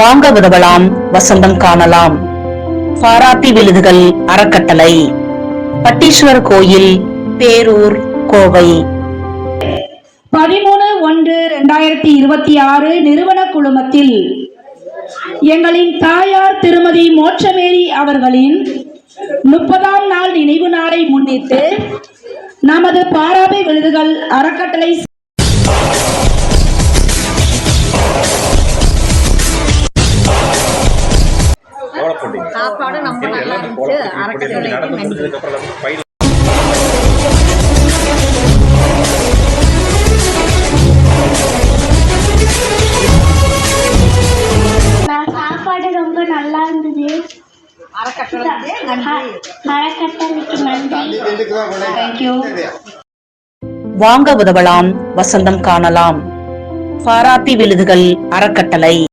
வாங்க உதவலாம் வசந்தம் காணலாம். பாராட்டி விழுதுகள் அறக்கட்டளை. பட்டீஸ்வர் கோயில் பேரூர் கோவை. பதிமூணு ஒன்று ரெண்டாயிரத்தி இருபத்தி ஆறு நிறுவன குழுமத்தில் எங்களின் தாயார் திருமதி மோட்சமேரி அவர்களின் முப்பதாம் நாள் நினைவு நாளை முன்னிட்டு நமது பாராபை விருதுகள் அறக்கட்டளை இருந்தது. அறக்கட்டளைக்கு நன்றி. மரக்கட்டளைக்கு நன்றி. தேங்க்யூ வாங்க உதவலாம் வசந்தம் காணலாம். பாராட்டி விழுதுகள் அறக்கட்டளை.